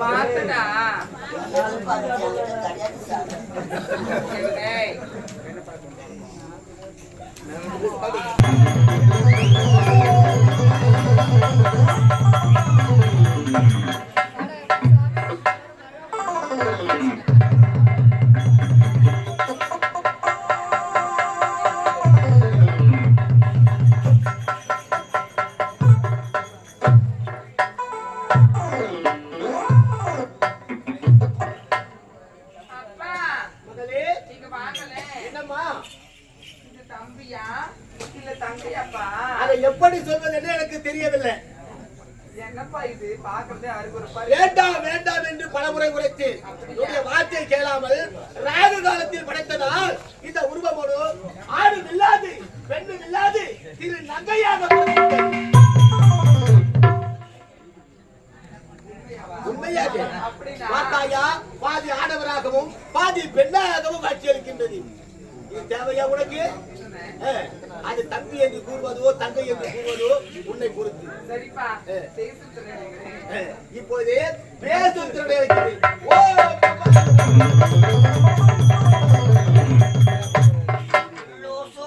பார்த்தடா வேண்டாம் வேண்டாம் என்று பலமுறை உரைத்தேன் என்னுடைய வார்த்தையை கேளாமல் ராகு காலத்தில் படைத்ததால் இந்த உருவமோடு ஆடு இல்லாது பெண்ணும் இல்லாது திரு நங்கையாக. உண்மையாக? பார்த்தாயா பாதி ஆடவராகவும் பாதி பெண்ணாகவும் காட்சியளிக்கின்றது. தேவையா உனக்கு? அது தம்பி என்று கூறுவதோ தங்கை என்று கூறுவதோ உன்னை பொறுத்து. இப்பொழுது பேசும். ஓ லூசு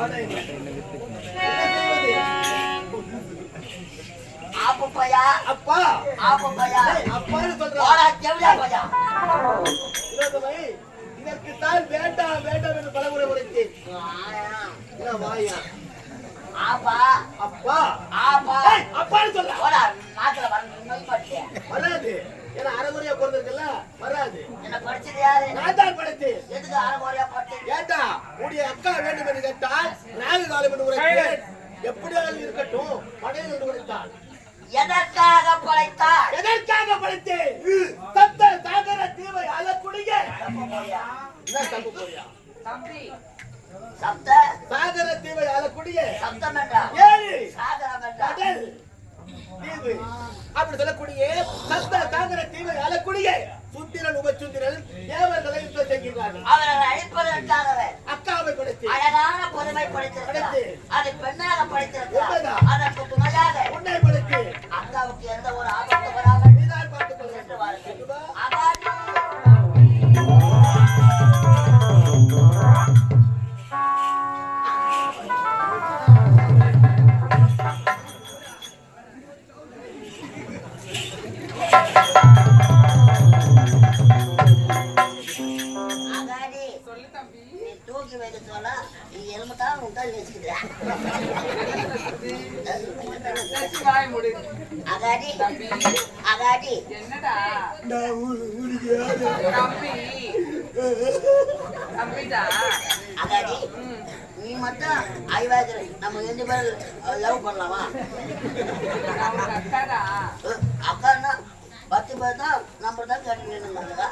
ஏய், அப்பா. ஏய், அப்பான்னு சொல்றா. வினோதமை, இதற்குத்தான் வேண்டாம் வேண்டாம் என்று பலமுறை உரைத்தேன். வாயா. அப்பா. ஏய், அப்பான்னு சொல்றா. வராது. ஏன்னா அரைமுறையா பிறந்திருக்கல வராது. என்ன படிச்சது யாரு நான் தான் படைத்தேன். எதுக்கு அரைமுறையா படிச்சது ஏண்டா? உடைய அக்கா வேண்டும் என்று கேட்டால் நாலு காலம் என்று உரைத்தேன் எப்படியாவது இருக்கட்டும் படையில் என்று உரைத்தாள். எதற்காக படைத்தார் எதற்காக படைத்தேன்? சத்த சாகர தீவை அழக்கூடிய. என்ன தப்பு தம்பி. சப்த. சாகர தீவை அழக்கூடிய. சப்தம் என்றால் ஏழு. சாகரம் என்றால் கடல் தீவு. அப்படி சொல்லக்கூடிய சத்த சாகர தீவை அழக்கூடிய சுத்திரன் உபசுத்திரன் தேவர்களை யுத்தம் செய்கிறார்கள் அவர்கள் அழிப்பதற்காகவே. அழகான பொறுமை படைத்திருக்கிறார் படைத்து. அதை பெண்ணாக படைத்திருக்கிறார் தம்பி அகாடி என்னடா? நான் ஊ- ஊருக்கு யாரு? தம்பி. தம்பிடா. அகாடி ம். நீ மட்டும் ஐவாதிரி நம்ம ரெண்டு பேரும் லவ் பண்ணலாமா? அக்காடா. அக்கான்னா பத்து பேர் தான் நம்ம தான் கேட்டு நின்றுங்க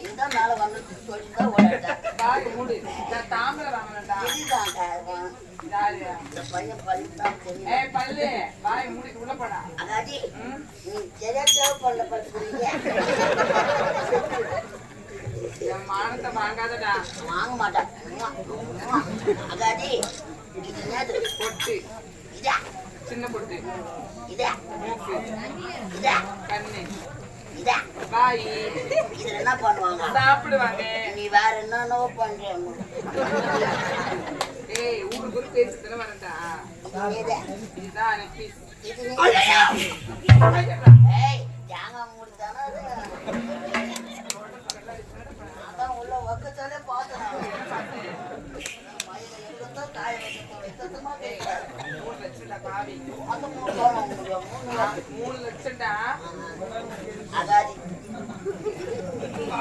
இதுதான் மேலே வந்து சொல்லிட்டு தான் ஓடிட்டேன் இந்த பையன் பழித்தான் தெரியும் ஏய் பல்லு. வாய் மூடிட்டு உள்ள போடா. அகாடி ம். நீ சரியா தேவை பண்ணல பார்த்துக்கிறீங்க மானத்தை வாங்காதடா. வாங்க மாட்டேன். என்னது? பொட்டு. இதா? சின்ன பொட்டு. இதா? மூக்கு. இதா? கண்ணு. வாய் இதுல என்ன பண்ணுவாங்க. சாப்பிடுவாங்க. நீ வேற என்னென்னவோ பண்ற ஏய் ஊருக்கு ஊருக்கு பேசிட்டு வரேன்டா இது இதுதான் ஐயா! ஏய் தேங்காய் மூடி தானே அது? அதான் உள்ள ஒக்கச்சாலே பார்த்தேன் நான். மயில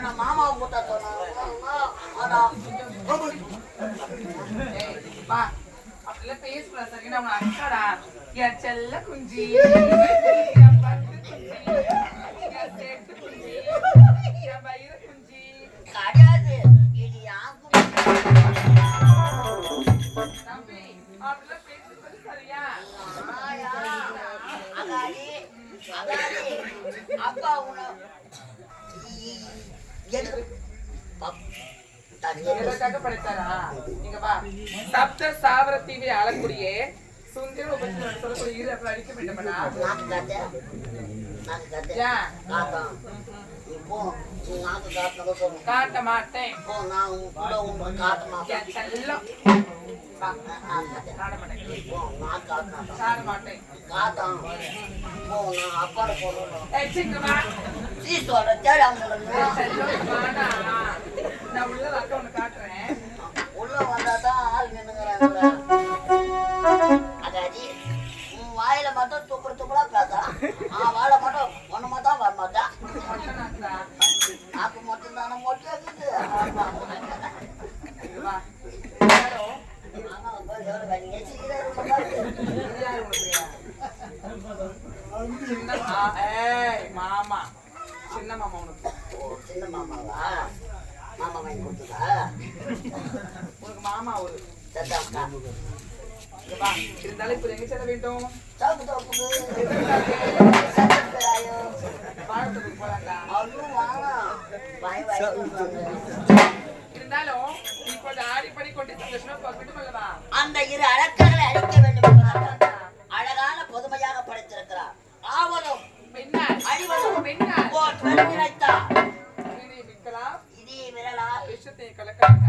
ஆனா மாமாவை கூட்டா சொன்னா ஆனா சரியா? அக்காடா. என் செல்ல குஞ்சி சொல்லக்கூடிய. நாக்கு காட்டு. நாக்கு காட்டு. ஏன்? காட்டும். நீ போ, நீ நாக்கு காட்டுனதை சொல்லு. காட்ட மாட்டேன் போ, நான் கூட காட்ட மாட்டேன். செல்லம் வா. நாக்கு காட்டு. காட்ட மாட்டேன் போ, நான் காட்ட மாட்டேன். காட்ட மாட்டேன் காட்டும். போ, நான் அப்பாட போறேன். ஏய், சீக்கிரம் வா. சீ சொல்ற, தேடி அவங்களுக்கு. நான் உள்ள காட்டுறேன் உள்ள வந்தாதான் ஆள் நின்னுங்கிறாங்க மாமா ஒரு. இருந்தாலும் இப்ப எங்க செல்ல வேண்டும். சாப்பு போலாம்டா. அவரும் வாங்கலாம். இருந்தாலும் இப்ப ஆடி படி கொண்டு சந்தோஷமா போகட்டும் அல்லவா அந்த இரு அழக்கர்களை அழிக்க வேண்டும் அழகான பொதுமையாக படைத்திருக்கிறார். ஆவதும் பெண்ணால் அழிவதும் பெண்ணால் ஓர் விற்கலாம் இதே விரலா. விஷத்தை கலக்காட்டா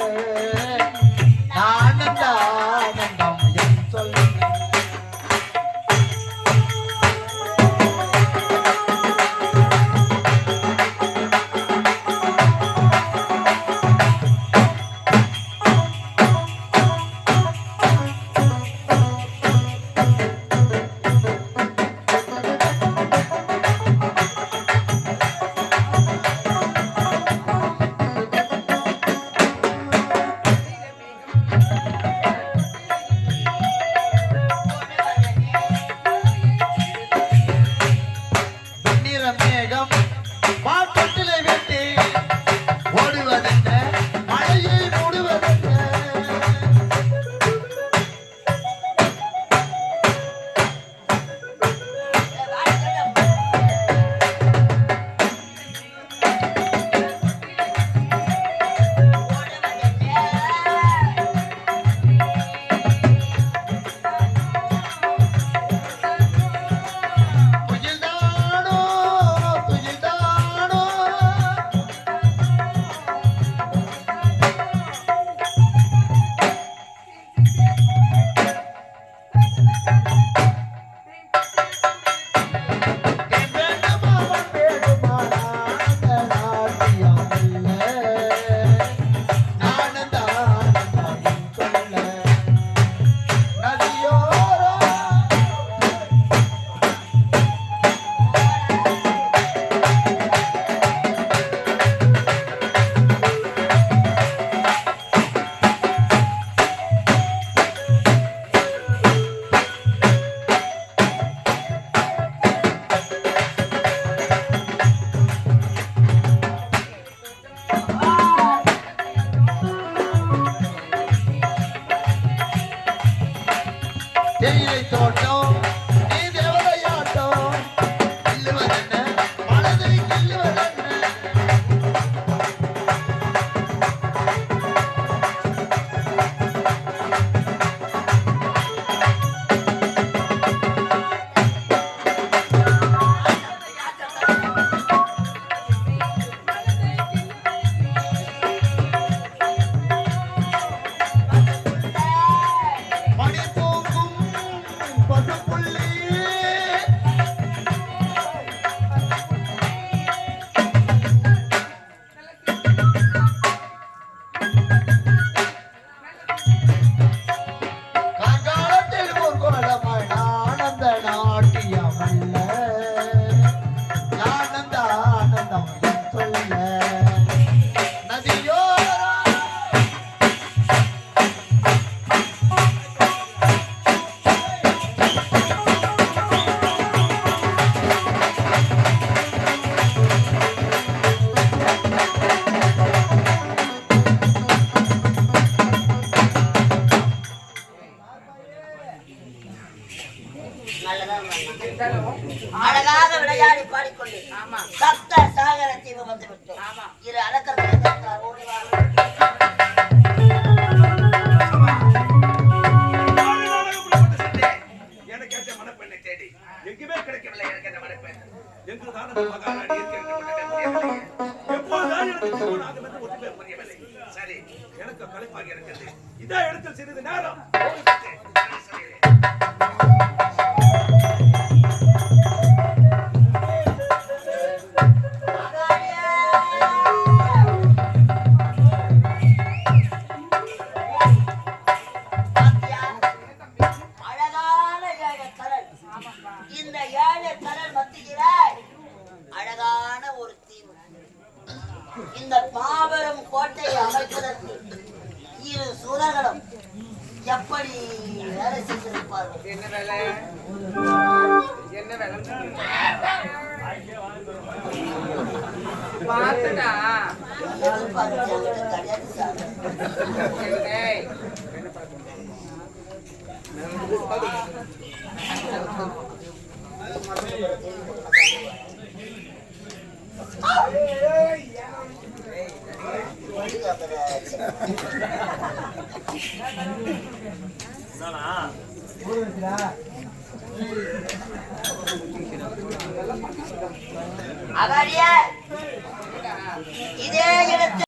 எங்குமே கிடைக்கவில்லை எனக்கு அந்த மறுப்பு எனக்கு திருமணம் ஆகும் என்று ஒன்றுமே புரியவில்லை. எனக்கு கலைப்பாக இருக்கிறது. இதான் இடத்தில் சிறிது நேரம்.